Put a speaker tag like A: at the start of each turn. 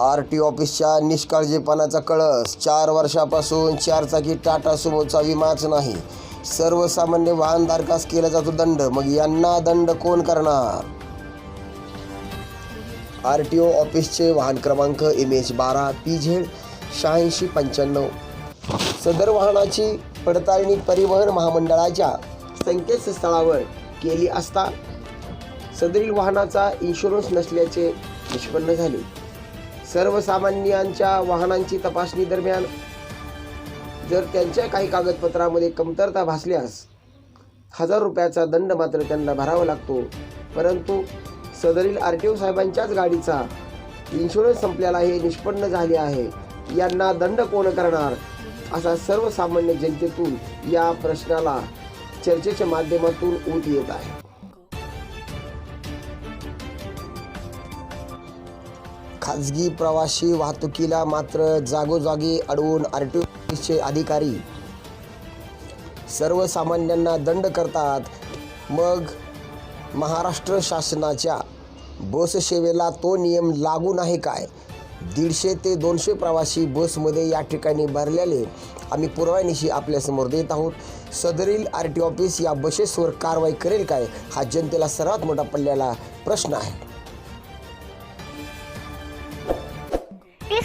A: R T ऑफिसच्या निष्काळजीपणाचा कळस. चार वर्षापासून चारचाकी टाटा सुमोचा विमाच नाही. सर्वसामान्य वाहनधारकास केला जातो दंड. मग यांना दंड कोण करणार? आर टी ओ ऑफिसचे वाहन क्रमांक एम एच बारा पी झेड शहाऐंशी पंच्याण्णव. सदर वाहनाची पडताळणी परिवहन महामंडळाच्या संकेतस्थळावर केली असता सदरील वाहनाचा इन्शुरन्स नसल्याचे निष्पन्न झाले. सर्वसामान्यांच्या वाहनांची तपासणी दरम्यान जर त्यांच्या काही कागदपत्रामध्ये कमतरता भासल्यास हजार रुपयाचा दंड मात्र त्यांना भरावा लागतो. परंतु सदरील आर टी ओ साहेबांच्याच गाडीचा इन्शुरन्स संपलेला हे निष्पन्न झाले आहे. यांना दंड कोण करणार? असा सर्वसामान्य जनतेतून या प्रश्नाला चर्चेच्या माध्यमातून ऊत येत आहे. खाजगी प्रवासी वाहतुकीला मात्र जागोजागी अडवून आर टी ओचे अधिकारी सर्वसामान्यांना दंड करतात. मग महाराष्ट्र शासनाच्या बससेवेला तो नियम लागू नाही काय? दीडशे ते दोनशे प्रवासी बसमध्ये या ठिकाणी भरलेले आम्ही पुरवानीशी आपल्यासमोर देत आहोत. सदरील आर टी ऑफिस या बसेसवर कारवाई करेल काय? हा जनतेला सर्वात मोठा पडलेला प्रश्न आहे.